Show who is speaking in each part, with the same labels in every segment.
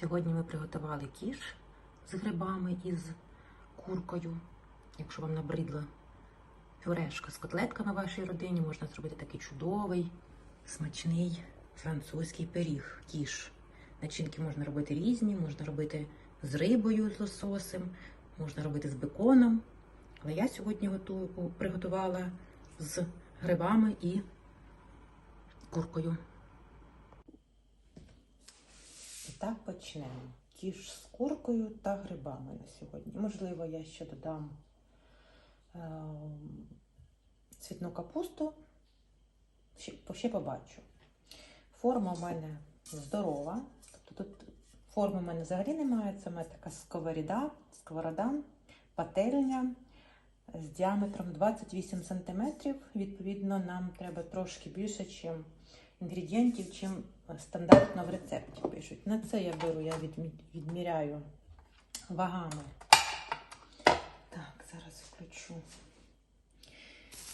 Speaker 1: Сьогодні ми приготували кіш з грибами і з куркою. Якщо вам набридла пюрешка з котлетками в вашій родині, можна зробити такий чудовий, смачний французький пиріг, кіш. Начинки можна робити різні, можна робити з рибою, з лососем, можна робити з беконом. Але я сьогодні готую, приготувала з грибами і куркою. І так почнемо. Кіш з куркою та грибами на сьогодні. Можливо, я ще додам е, цвітну капусту. Ще, ще побачу. Форма в мене здорова. Тобто тут форми в мене взагалі немає. Це в мене така сковорода, сковорода, пательня з діаметром 28 см. Відповідно, нам треба трошки більше, ніж інгредієнтів, чим стандартно в рецепті пишуть. На це я беру, я відміряю вагами. Так, зараз включу.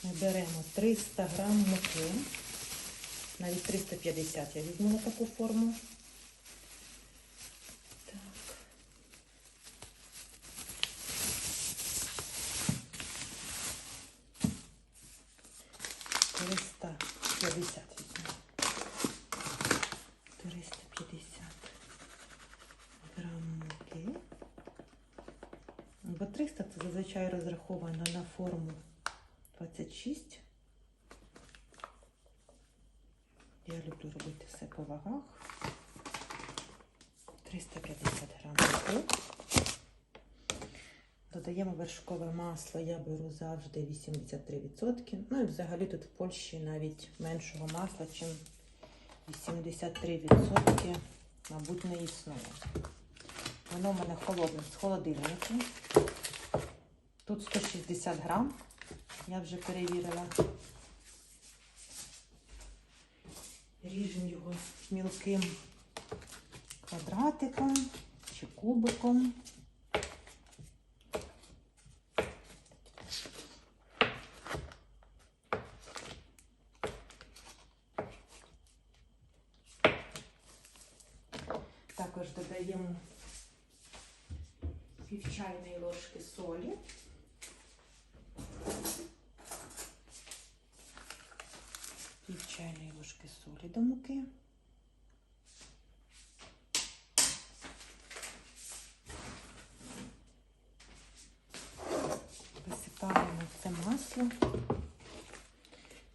Speaker 1: Ми беремо 300 грам муки, навіть 350 я візьму на таку форму. Так. Триста п'ятдесят візьму. 350 грам муки. Бо 300 це зазвичай розраховано на форму 26. Я люблю робити все по вагах. 350 грам муки. Додаємо вершкове масло, я беру завжди 83%. Ну і взагалі тут в Польщі навіть меншого масла, ніж 83%, мабуть, не існує. Воно в мене холодне з холодильника. Тут 160 грам, я вже перевірила. Ріжемо його мілким квадратиком чи кубиком. Муки. Висипаємо це масло,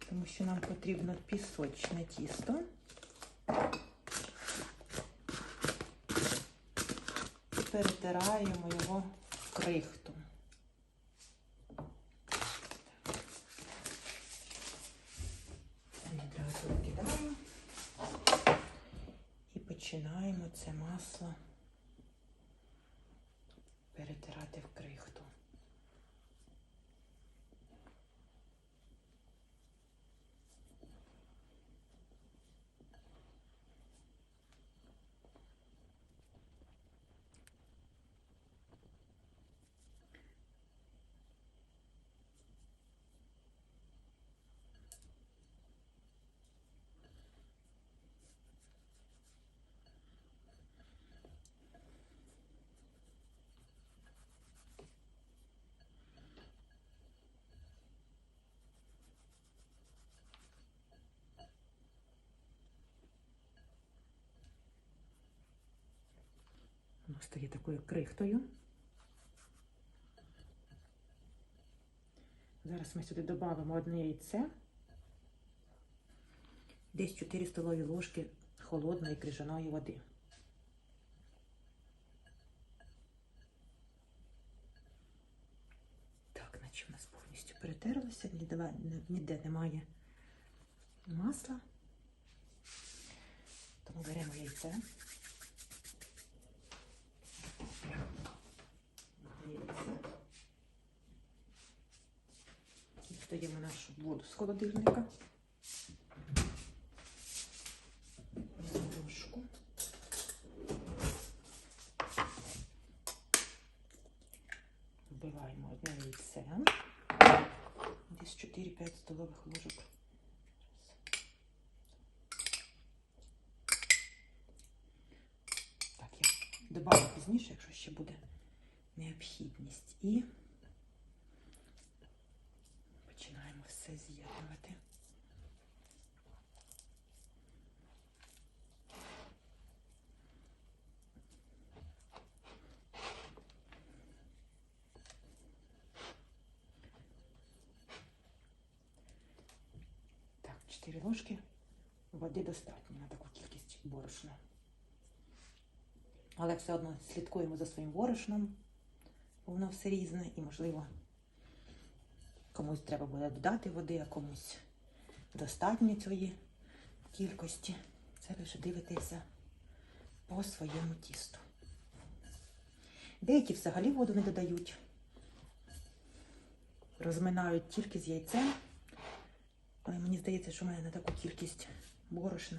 Speaker 1: тому що нам потрібно пісочне тісто. перетираємо його в крихту. Це відразу викидаємо і починаємо це масло перетирати в крихту. Воно стає такою крихтою. Зараз ми сюди додамо одне яйце, десь 4 столові ложки холодної крижаної води. Так, наче в нас повністю перетерлося, ніде немає масла. Тому беремо яйце. Дістаємо нашу воду з холодильника. Ложку. Вбиваємо одне яйце. Десь 4-5 столових ложок. Так, я Добавлю пізніше, якщо ще буде необхідність. І починаємо все з'єднувати. Так, 4 ложки води достатньо на таку кількість борошна. Але все одно слідкуємо за своїм борошном, бо воно все різне і, можливо, комусь треба буде додати води, а комусь достатньо цієї кількості. Це лише дивитися по своєму тісту. Деякі взагалі воду не додають, розминають тільки з яйцем. Але мені здається, що в мене на таку кількість борошна.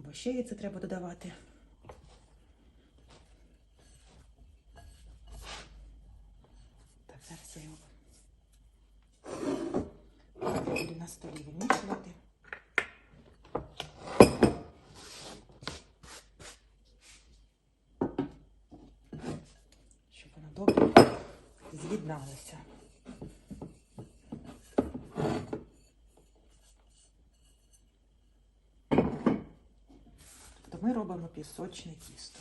Speaker 1: Або ще яйце треба додавати. Так, зараз я його буду на столі вимішувати. Щоб воно добре з'єдналося. Тобто ми робимо пісочне тісто.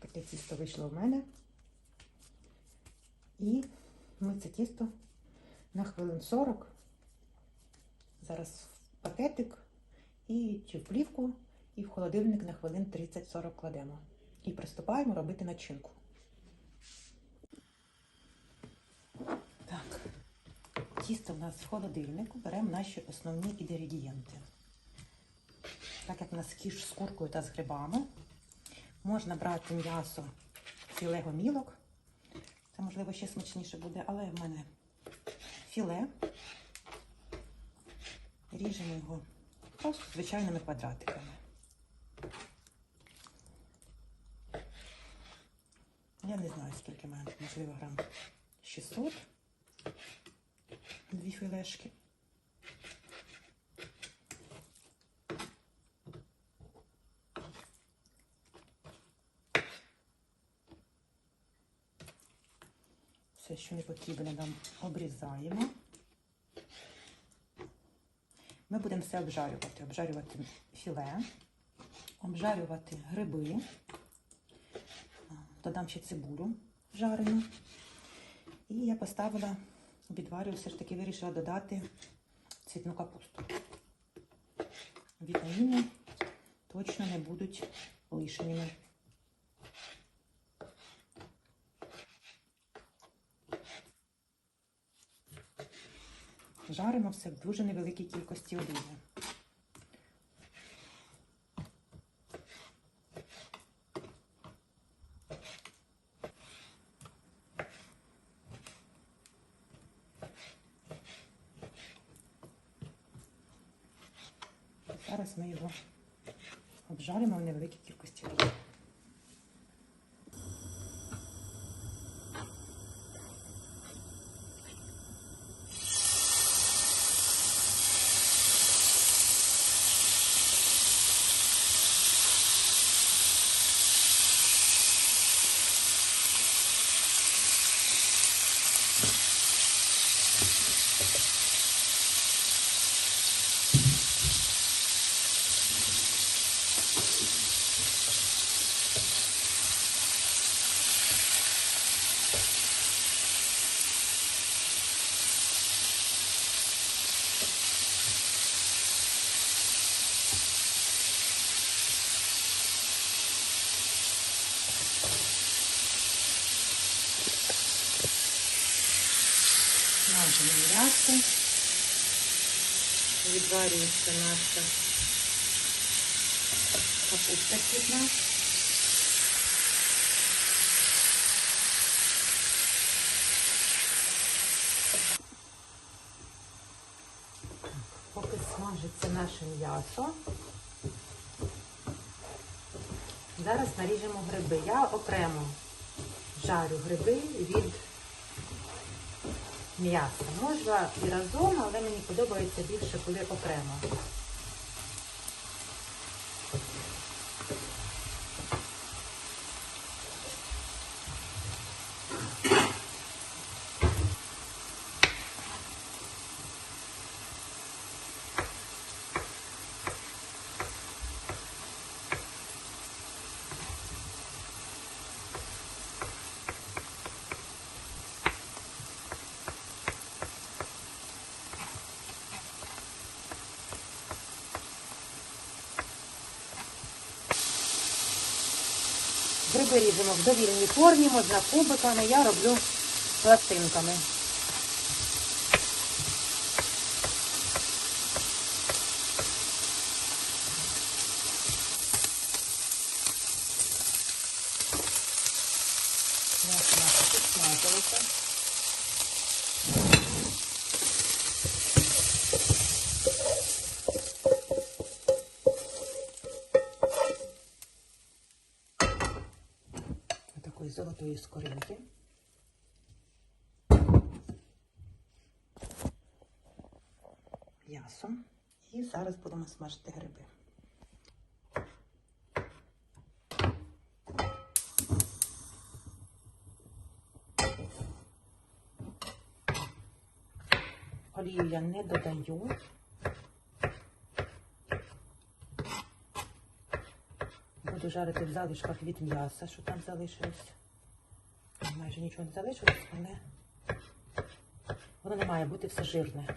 Speaker 1: Таке тісто вийшло в мене. І ми це тісто на хвилин 40. Зараз в пакетик і чи в плівку, і в холодильник на хвилин 30-40 кладемо. І приступаємо робити начинку. Так, тісто в нас в холодильнику. Беремо наші основні інгредієнти. Так як у нас кіш з куркою та з грибами, можна брати м'ясо філе гомілок. Можливо, ще смачніше буде, але в мене філе. Ріжемо його просто звичайними квадратиками. Я не знаю, скільки має, можливо, грам 600. Дві філешки. Все, що не потрібно, нам обрізаємо. Ми будемо все обжарювати. Обжарювати філе, обжарювати гриби. Додам ще цибулю жарену. І я поставила, відварюю, все ж таки вирішила додати цвітну капусту. Вітаміни точно не будуть лишніми. Жаримо все в дуже невеликій кількості олії. смажену м'ясо. Відварюється наша капуста цвітна. Поки смажиться наше м'ясо. Зараз наріжемо гриби. Я окремо жарю гриби від м'яса. Можна і разом, але мені подобається більше, коли окремо. Гриби ріжемо в довільній формі, можна кубиками, я роблю пластинками. М'ясо наше підсмажилося. Золотої скоринки. М'ясо. І зараз будемо смажити гриби. Олію я не додаю. Буду жарити в залишках від м'яса, що там залишилось. Нічого не залишилось, але воно не має бути все жирне.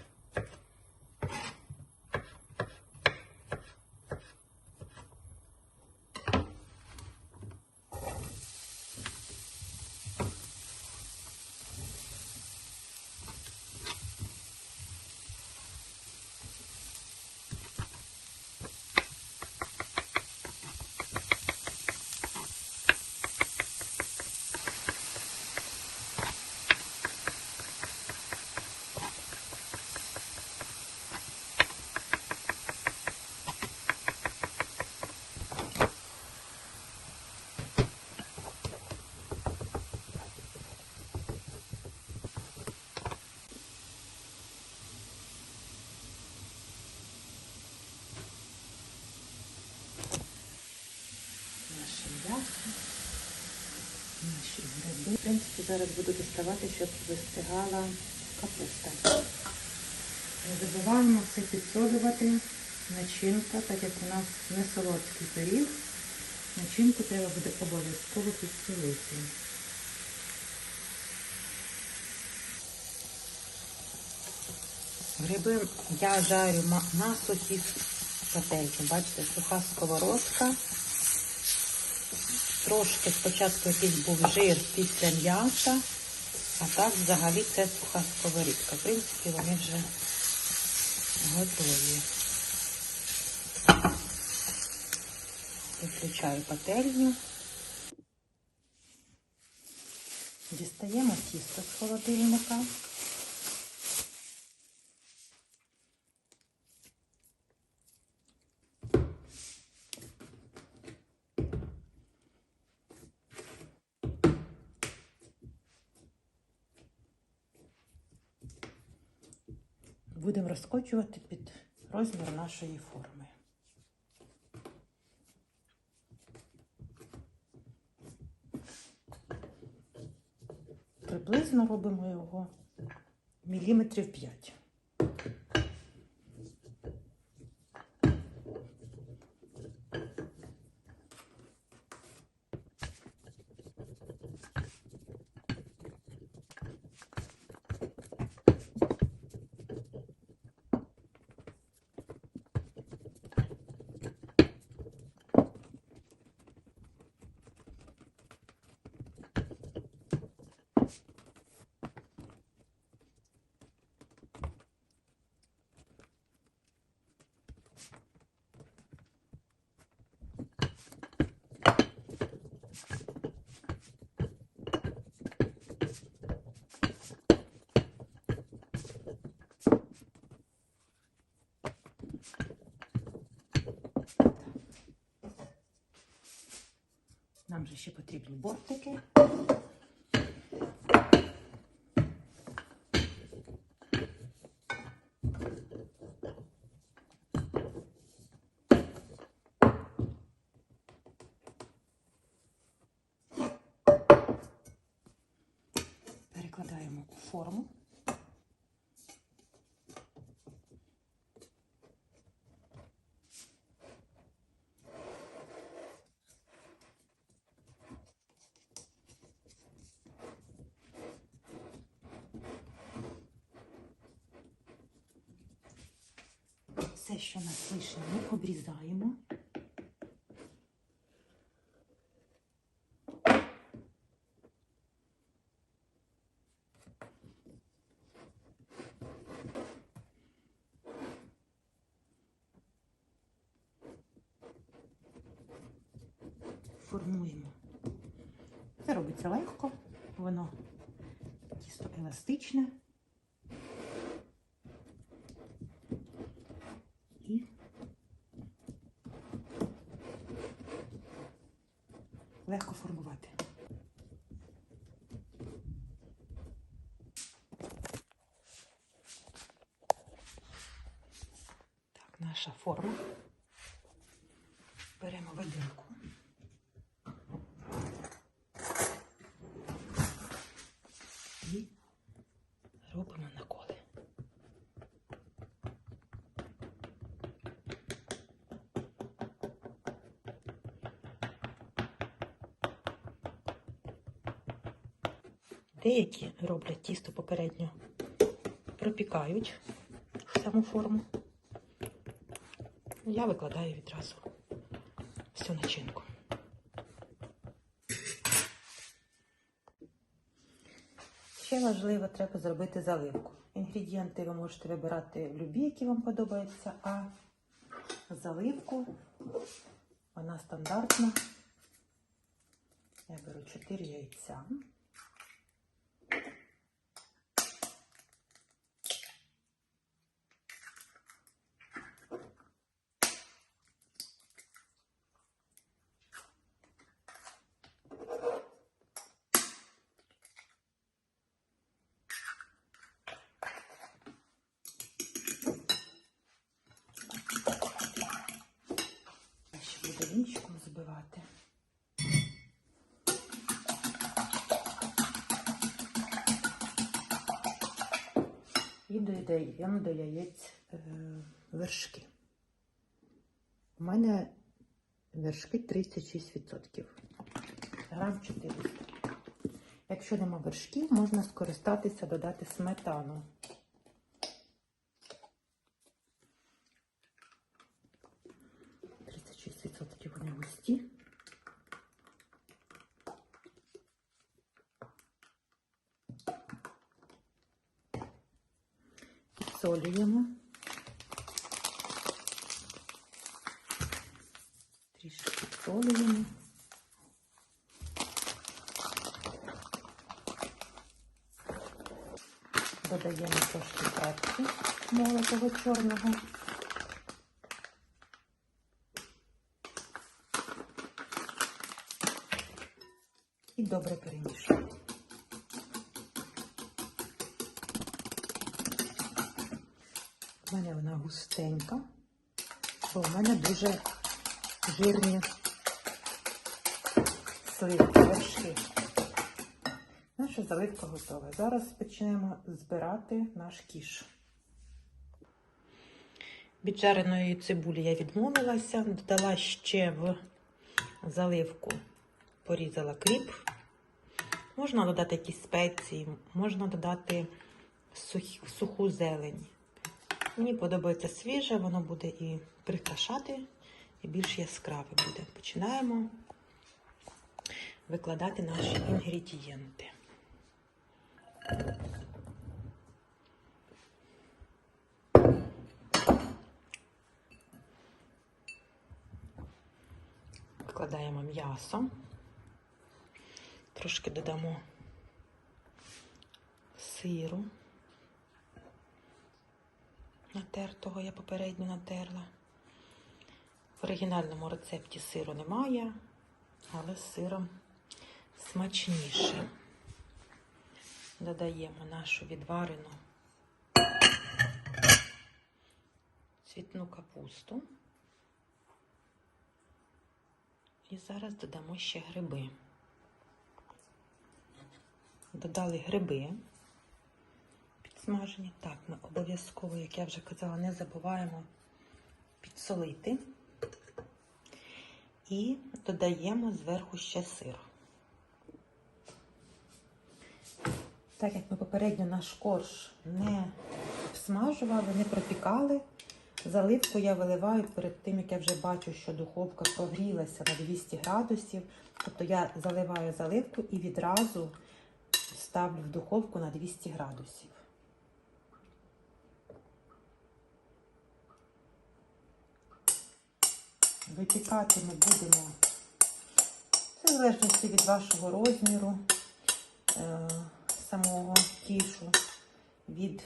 Speaker 1: Наше м'ясо, наші гриби. В принципі, зараз буду діставати, щоб вистигала капуста. Не забуваємо все підсолювати. Начинка, так як у нас не солодкий пиріг, начинку треба буде обов'язково підсолити. Гриби я жарю на сухій пательні. Бачите, суха сковородка. Трошки спочатку якийсь був жир після м'яса, а так взагалі це суха сковорідка. В принципі, вони вже готові. Виключаю пательню. Дістаємо тісто з холодильника. Будемо розкочувати під розмір нашої форми. Приблизно робимо його міліметрів 5. Нам же ще потрібні бортики. Перекладаємо у форму. Все, що нас лишнє, ми обрізаємо. Формуємо. Це робиться легко, воно тісто еластичне. І легко формувати. Так, наша форма. Беремо виделку. І робимо наколи. Деякі роблять тісто попередньо, пропікають в саму форму. Я викладаю відразу всю начинку. Ще важливо, треба зробити заливку. Інгредієнти ви можете вибирати любі, які вам подобаються, а заливку вона стандартна. Я беру 4 яйця. Я ще буду вінчиком збивати. І додаємо до яєць е, вершки. У мене вершки 36%. Грам 400. Якщо нема вершків, можна скористатися, додати сметану. Додаємо трошки перцю молотого чорного. І добре перемішуємо. У мене вона густенька, бо в мене дуже жирні сливки, вершки. Наша заливка готова. Зараз почнемо збирати наш кіш. Від жареної цибулі я відмовилася, додала ще в заливку, порізала кріп. Можна додати якісь спеції, можна додати суху зелень. Мені подобається свіже, воно буде і прикрашати, і більш яскраве буде. Починаємо викладати наші інгредієнти. Викладаємо м'ясо, трошки додамо сиру. Натертого я попередньо натерла. В оригінальному рецепті сиру немає. але з сиром смачніше. Додаємо нашу відварену цвітну капусту. І зараз додамо ще гриби. Додали гриби підсмажені. Так, ми обов'язково, як я вже казала, не забуваємо підсолити. І додаємо зверху ще сир. Так як ми попередньо наш корж не всмажували, не пропікали, заливку я виливаю перед тим, як я вже бачу, що духовка прогрілася на 200 градусів. Тобто я заливаю заливку і відразу ставлю в духовку на 200 градусів. Випікати ми будемо це в залежності від вашого розміру е, самого кішу, від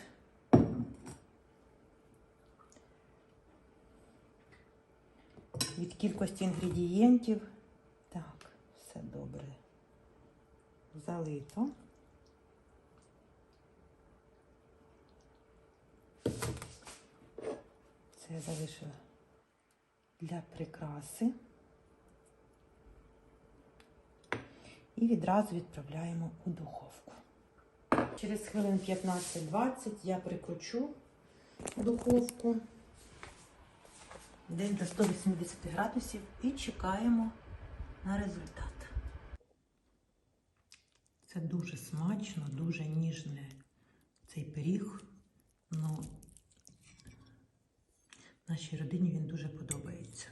Speaker 1: від кількості інгредієнтів. Так, все добре залито. Це я залишила для прикраси. І відразу відправляємо у духовку. Через хвилин 15-20 я прикручу духовку десь до 180 градусів і чекаємо на результат. Це дуже смачно, дуже ніжний цей пиріг. Ну, нашій родині він дуже подобається.